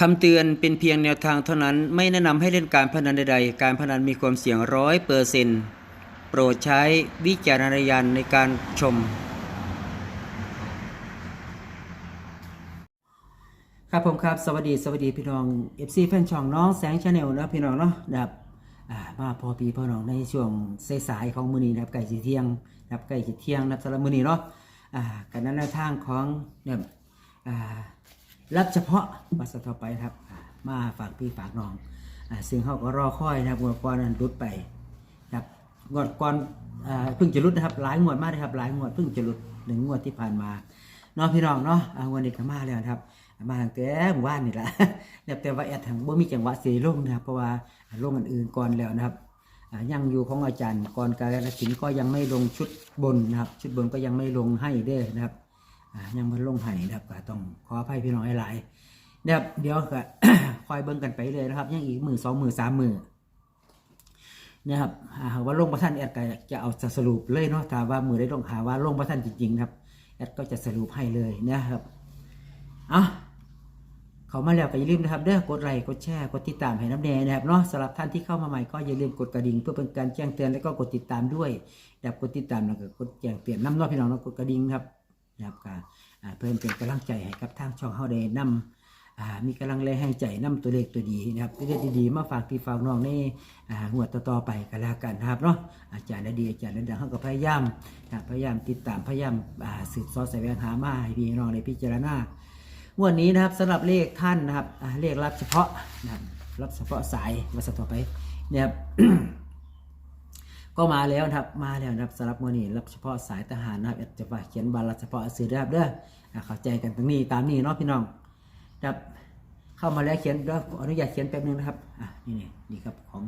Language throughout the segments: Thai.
คำเตือนเป็นเพียงแนวทางเท่านั้น ไม่แนะนำให้เล่นการพนันใดๆ การพนันมีความเสี่ยงร้อยเปอร์เซ็นต์โปรดใช้วิจารณญาณในการชม ครับผมครับ สวัสดี สวัสดีพี่น้อง FC แฟนช่องน้องแสงชาแนลนะพี่น้องเนาะนะครับอ่ามาพอปีพอน้องในช่วงสายๆของมือนี้นะครับใกล้สิเที่ยงนะครับใกล้สิเที่ยงนะครับสำหรับมือนี้เนาะอ่ากันนั้นทางของเนี่ยอ่า รับเฉพาะวัสะทอไปครับ มาฝากพี่ฝากน้องอ่าซึ่งเขาก็รอคอยนะครับงวดก่อนนั้นรุดไปครับงวดก่อนเพิ่งจะรุดนะครับ หลายงวดมากเลยครับ หลายงวดเพิ่งจะรุดหนึ่งงวดที่ผ่านมาเนาะพี่น้องเนาะงวันนี้ก็มาแล้วครับ มาตั้งแต่หมู่บ้านนี่แหละแต่ว่าแอดทางบ่มีจังหวะสีลงนะครับ เพราะว่าลงอันอื่นก่อนแล้วนะครับยังอยู่ของอาจารย์ก่อนการละสินก็ยังไม่ลงชุดบนนะครับ ชุดบนก็ยังไม่ลงให้เด้นะครับ ยังไม่ลงให้นะครับก็ต้องขออภัยพี่น้องหลายๆนะครับเดี๋ยวก็คอยเบิ่งกันไปเลยนะครับ ยังอีกมือสองมือสามมือนะครับว่าลงประท่านแอดก็จะเอาสรุปเลยเนาะถ้าว่ามือได้ลงหาว่าลงประท่านจริงๆครับแอดก็จะสรุปให้เลยนะครับเอาเขามาแล้วก็อย่าลืมนะครับเด้อกดไลค์กดแชร์กดติดตามให้น้ำแดงนะครับเนาะสำหรับท่านที่เข้ามาใหม่ก็อย่าลืมกดกระดิ่งเพื่อเป็นการแจ้งเตือนแล้วก็กดติดตามด้วยแบบกดติดตามแล้วก็กดแจ้งเตือนน้ำน้อพี่น้องเนาะกดกระดิ่งครับ นะครับก็เพิ่มเป็นกำลังใจให้กับทางช่องเฮาได้นำอ่ามีกำลังแรงให้ใจนํตัวเลขตัวดีนะครับตัวเลขดีๆมาฝากพี่ฝากน้องในหัวต่อๆไปกันแล้วกันนะครับเนาะอาจารย์ด้ดีอาจารย์ด้ดังเขาก็พยายามพยายามติดตามพยายามสืบสอดแสวงหามาให้พี่น้องในพิจารณางวดนี้นะครับสำหรับเลขท่านนะครับเลขรับเฉพาะนะครับรับเฉพาะสายมาสต่อไปเนี่ยครับ ก็มาแล้วนะครับมาแล้วนะครับสำหรับวันนี้รับเฉพาะสายทหารนะครับจะว่าเขียนบาลรับเฉพาะสื่อนะครับเด้อเข้าใจกันตรงนี้ตามนี้เนาะพี่น้องครับเข้ามาแล้วเขียนแล้วอนุญาตเขียนแป๊บนึงนะครับอะนี่นี่นี่ครับของ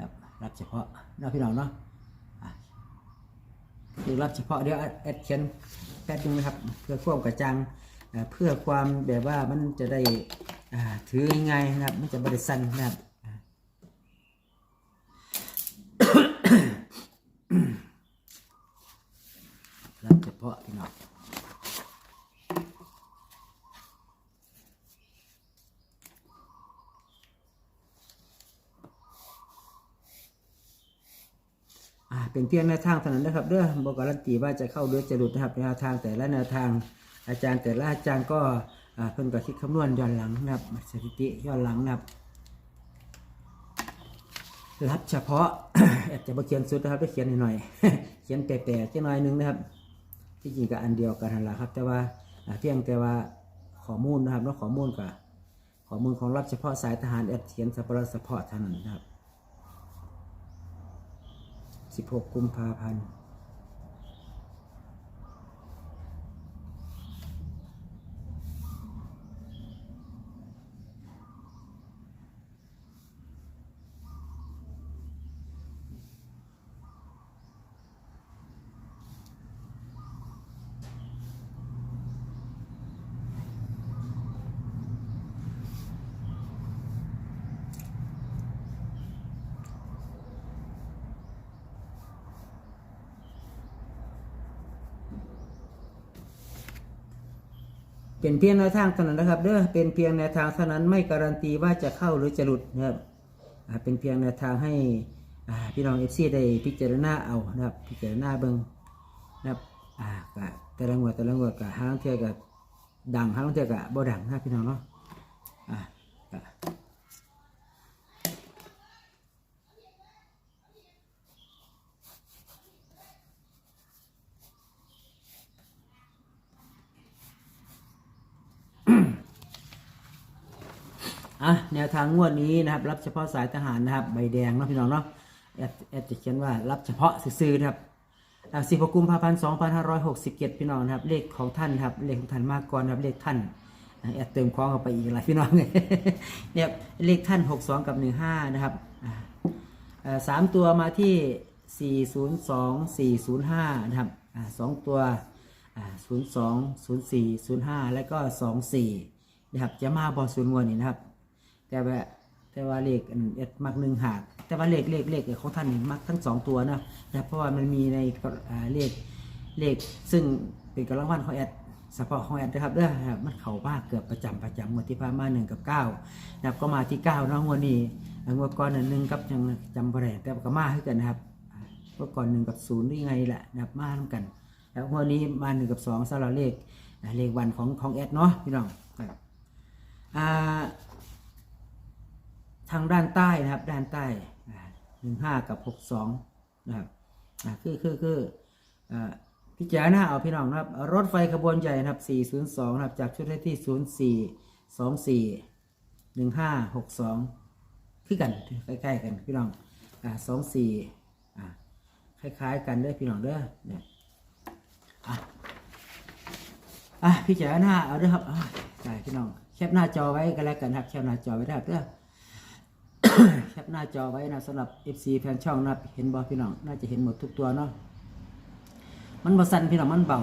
รับรับเฉพาะเนาะพี่น้องเนาะอะคือรับเฉพาะเดี๋ยวแอดเขียนแป๊บนึงนะครับ เพื่อความกระจ่างเพื่อความแบบว่ามันจะได้อ่าถือง่ายนะครับ มันจะบริสันนะครับ อ่ารับเฉพาะพี่น้องเป็นเพียงแนวทางเท่านั้นนะครับเด้อบอกการันตีว่าจะเข้าหรือจะหลุดนะครับแนวทางแต่ละแนวทางอาจารย์แต่ละอาจารย์ก็เพิ่นก็คิดคำนวณย้อนหลังนะครับสถิติย้อนหลังนะครับรับเฉพาะอาจจะมาเขียนสุดนะครับได้เขียนหน่อยๆเขียนแปลกๆแค่หน่อยนึงนะครับ ที่จริงก็อันเดียวกันนั่นแหละครับ แต่ว่าอ่าเพียงแต่ว่าข้อมูลนะครับเนาะข้อมูลกับข้อมูลของรับเฉพาะสายทหารแอดเทียนเฉพาะเฉพาะเท่านั้นนะครับ 16 กุมภาพันธ์ เป็นเพียงแนวทางเท่านั้นนะครับเด้อเป็นเพียงแนวทางเท่านั้นไม่การันตีว่าจะเข้าหรือจะหลุดนะครับเป็นเพียงแนวทางให้พี่น้องเอฟซีได้พิจารณาเอานะครับพิจารณาเบิ้งนะครับแต่ละงวดแต่ละงวดก็ห้างเทียกับดังห้างเทียกับบ่ดังนะพี่น้องเนาะอ่า อะแนวทางงวดนี้นะครับ รับเฉพาะสายทหารนะครับใบแดงเนาะพี่น้องเนาะแอดแอดจะเขียนว่ารับเฉพาะซื้อนะครับอ่าสิบกุมภาพันธ์สองพันห้าร้อยหกสิบเจ็ดพี่น้องนะครับ เลขของท่านครับเลขของท่านมากก่อนนะครับเลขท่านอ่าแอดเติมคล้องเข้าไปอีกหลายพี่น้องเนี่ยเลขท่านหกสองกับหนึ่งห้านะครับอ่าเอ่อสามตัวมาที่สี่ศูนย์สองสี่ศูนย์ห้านะครับอ่าสองตัวอ่าศูนย์สองศูนย์สี่ศูนย์ห้าแล้วก็สองสี่นะครับจะมาบอศูนย์งวดนี่นะครับ แต่ว่าแต่ว่าเลขอันเอ็ดมักหนึ่งหากแต่ว่าเลขเลขเลขของท่านนี่มักทั้งสองตัวนะนะครับเพราะว่ามันมีในเลขเลขซึ่งเป็นกำลังวันของแอดเฉพาะของแอดนะครับเด้อนะครับมันเข้ามาเกือบประจำประจำงวดที่ผ่านมาหนึ่งกับเก้านะครับก็มาที่เก้าเนาะงวดนี้งวดก่อนหนึ่งกับยังจำบ่ได้แต่ก็มาให้กันนะครับอ่างวดก่อนหนึ่งกับศูนย์นี่ไงแหละนะครับมาทำกัน แล้วงวดนี้มาหนึ่งกับสองสำหรับเลขเลขวันของของแอดเนาะพี่น้องอ่าางด้านใต้นะครับ ด้านใต้หนึ่งห้ากับหกสองนะครับคือคือคืออ่าพิจารณาเอาพี่น้องนะครับ รถไฟขบวนใหญ่นะครับ 402 นะครับ จากชุดเลขที่ 04 24 15 62 คือกันใกล้ๆกันพี่น้องอ่า24อ่าคล้ายๆ กันเด้อพี่น้องเด้อเนี่ยอะอะพี่จ๋าหน้าเอาด้วยครับใช่พี่น้องแคปหน้าจอไว้กันแล้วกันครับแคปหน้าจอไว้ได้เด้อ แคปหน้าจอไว้นะสำหรับ FC แฟนช่องนะเห็นบอพี่น้องน่าจะเห็นหมดทุกตัวเนาะมันบ่สั่นพี่น้องมันเบา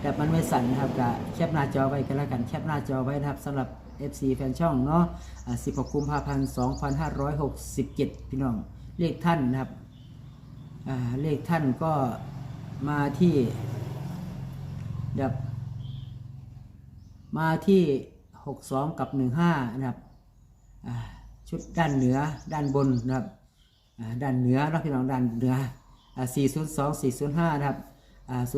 แต่มันไม่สั่นนะครับก็แคปหน้าจอไว้กันแล้วกันแคปหน้าจอไว้นะครับสำหรับ FC แฟนช่องเนาะอ่า16กุมภาพันธ์2567 พี่น้องเลขท่านนะครับเลขท่านก็มาที่ดับมาที่ 62 กับ 15 นะครับ ชุดด้านเหนือด้านบนนะครับด้านเหนือนะพี่น้องด้านเหนืออ่า402 405นะครับอ่า02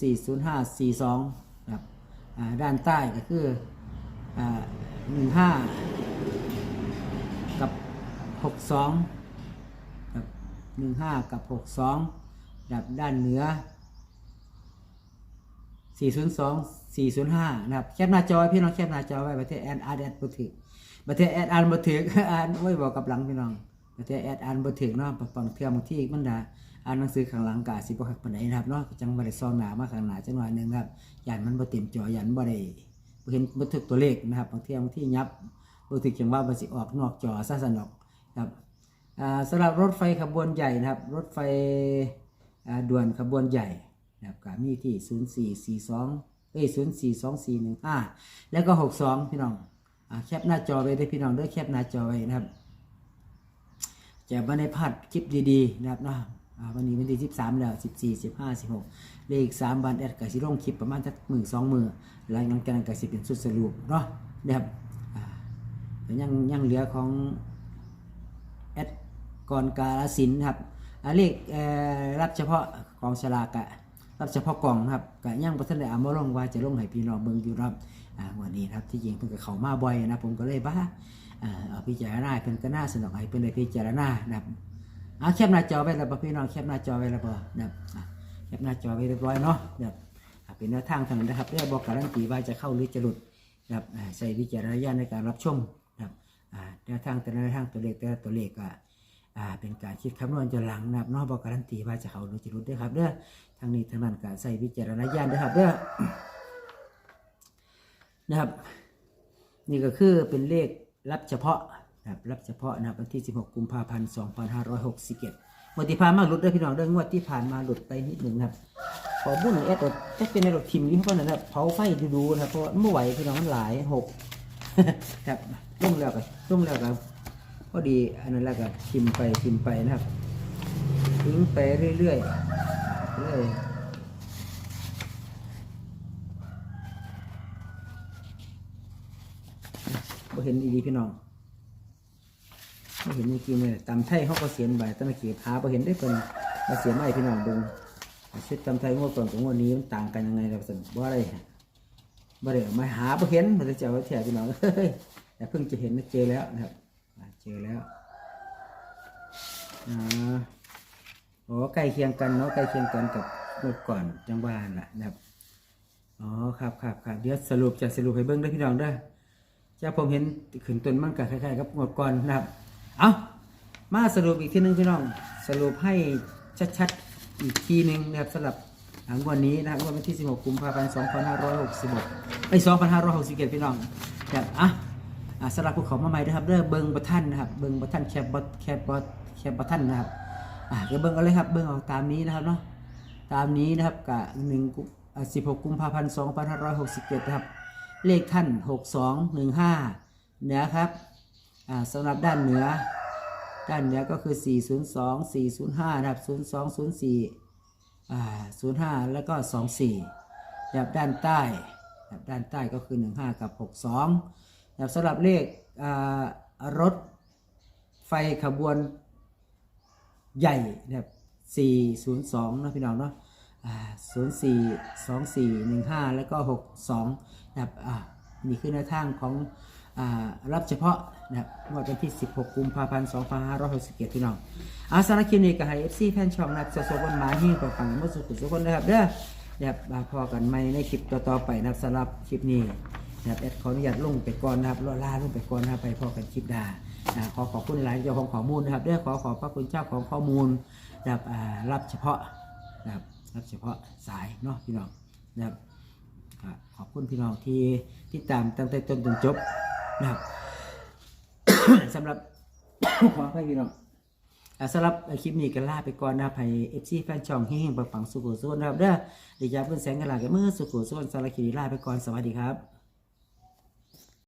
04 05 42นะครับด้านใต้ก็คืออ่า15 กับ 62ครับ15 กับ 62นะครับด้านเหนือ 402 405 นะครับ แคปหน้าจอพี่น้องแคปหน้าจอไว้ประเทศแอดอาร์แอดบ่ถึก ประเทแอดอ่านบ่ถึกอ่านไว้บอกกับหลังพี่น้องประเทแอดอ่านบ่ถึกเนาะบางเทื่อบางที่มันด่าอ่านหนังสือข้างหลังกะสิบ่คักปานใดนะครับเนาะจังบ่ได้ซองหน้ามาข้างหน้าจังหน่อยหนึงครับย่านมันบ่เต็มจอย่านบ่ได้บ่เห็นบ่ถึกตัวเลขนะครับบางเทื่อบางที่ยับบ่ถึกจังว่ามันสิออกนอกจอซะซั่นดอกครับอ่าสำหรับรถไฟขบวนใหญ่นะครับ รถไฟด่วนขบวนใหญ่นะครับก็มีที่ 0442เอ้ย042415แล้วก็ 62 พี่น้อง แคปหน้าจอไว้ด้พี่น้องเด้วยแคปหน้าจอไว้นะครับจะมาในพัดคลิปดีๆนะครับเนาะวันนี้วันที่13 แล้ว 14 15 16 เลข3วันแอดกับสิลงคลิปประมาณสักมือสองมือหลังจากนั้นก็สิเป็นสุดสรุปเนาะนะครับแต่ยังยังเหลือของแอดกรกาลสินธุ์ครับเลขรับเฉพาะกองฉลากอะ รับเฉพาะกล่องนะครับกะย่างประเทันได้เอามาลงว่าจะลงให้พี่น้องเบิ่งอยู่รับอ่าวันนี้ครับที่จริงเพิ่นก็เข้ามาบ่อยนะผมก็เลยบ้าอ่าเอาพิจารณาเพิ่นก็น่าสนุกให้เพิ่นได้พิจารณานะครับเอาแคปหน้าจอไว้แล้วบ่พี่น้องแคปหน้าจอไว้แล้วบ่นะครับแคปหน้าจอไว้เรียบร้อยเนาะนะครับเป็นแนวทางท่านั้นนะครับเพื่อบอกการันตีว่าจะเข้าหรือจะหลุดนะครับใช้วิจารณญาณในการรับชมนะครับแนวทางแต่ละแนทางตัวเลขแต่ละตัวเลขก็ อ่าเป็นการคิดคำนวณจนหลังนะครับนอกบอกการันตีว่าจะเขาหรือจะรุดด้วยครับเด้อทางนี้ทางนั้นการใส่วิจารณญาณด้วยครับเด้อนะครับ นี่ก็คือเป็นเลขรับเฉพาะนะครับรับเฉพาะนะครับวันที่ 16 กุมภาพันธ์ 2561งวดที่ผ่านมาหลุดด้อพี่น้องเด้องวดที่ผ่านมาหลุดไปนิดหนึ่งครับขอบุ้นแอดจะเป็นในรถทิมนี้เพราะนั้นนะเผาไฟดูๆนะเพราะไม่ไหวพี่น้องมันหลายหกครับร่มแล้วกันร่มแล้วกัน อดีอันนั้นแล้วก็พิมพ์ไปพิมพ์ไปนะครับทิ้งไปเรื่อยๆเรื่อยบ่เห็นอีดีพี่น้องบ่เห็นจริงๆเลยตำไทยเขาก็เสียนใบตะเกียบหาบ่เห็นได้เป็นมาเสียนใบพี่น้องเบิ่งชุดตำไทยงวดก่อนกับงวดนี้มันต่างกันยังไงเราสั่นบ่าอะไรบ่ได้เอามาหาบ่เห็นมันจะเอาแถพี่น้องเฮ้ยแต่เพิ่งจะเห็นเจอแล้วนะครับ เจอแล้วอ่าโอ้ใกล้เคียงกันเนาะใกล้เคียงกันกับเมื่อก่อนจังหวานละนะครับอ๋อครับครับครับเดี๋ยวสรุปจะสรุปให้เบิ้งได้พี่น้องได้อจะผมเห็นขึ้นต้นมันกับคล้ายๆกับงวดก่อนนะครับเอามาสรุปอีกทีนึงพี่น้อง สรุปให้ชัดๆอีกทีหนึ่งนะครับสำหรับหางวันนี้นะครับวันที่ 16 กุมภาพันธ์ 2566ไอ้2567 พี่น้องแบบอะอ่า สำหรับภูเขามาใหม่นะครับเด้อเบิงบัท่านนะครับเบิงบัท่านแคบบอทแคบบอทแคบบัท่านนะครับอ่าก็เบิงเอาเลยครับเบิงเอาตามนี้นะครับเนาะตามนี้นะครับกับหนึ่งสิบหกกุมภาพันธ์สองพันห้าร้อยหกสิบเจ็ดนะครับเลขท่านหกสองหนึ่งห้าเหนือครับอ่าสำหรับด้านเหนือ ด้านเหนือก็คือสี่ศูนย์สองสี่ศูนย์ห้านะครับศูนย์สองศูนย์สี่อ่าศูนย์ห้าแล้วก็สองสี่นะครับด้านใต้นะครับด้านใต้ก็คือ15กับ62 นะครับสำหรับเลขรถไฟขบวนใหญ่นะครับ402นะพี่น้องเนาะอ่า04 24 15แล้วก็62นะครับนี่คือแนวทางของอรับเฉพาะนะครับวันที่ 16 กุมภาพันธ์ 2567พี่น้องอาสารคินิกกับไฮเอฟซีแฟนช่องนะครับสดๆวันหมาที่ประฟังมื่อสุขสุคนนะครับเด้อนะครับพอกันใหม่ในคลิปต่อๆไปนะครับสำหรับคลิปนี้ นะครับแอดขออนุญาตลงไปก่อนนะครับลลาลงไปก่อนนะครับไปพอกันคลิปหน้านะขอขอบคุณหลายเจ้าของข้อมูลนะครับด้อขอขอบพระคุณเจ้าของข้อมูลนะครับรับเฉพาะนะครับรับเฉพาะสายเนาะพี่น้องนะครับขอบคุณพี่น้องที่ที่ตามตั้งแต่ต้นจนจบนะครับสำหรับขอให้พี่น้องสำหรับคลิปนี้ก็ลาไปก่อนนะครับให้เอฟซีแฟนช่องเฮงๆปังๆสุขุสุขนะครับเด้อเดี๋ยวจะเพิ่นแสงกันลากันเมื่อสุขุสุขสำหรับคดีลาไปก่อนสวัสดีครับ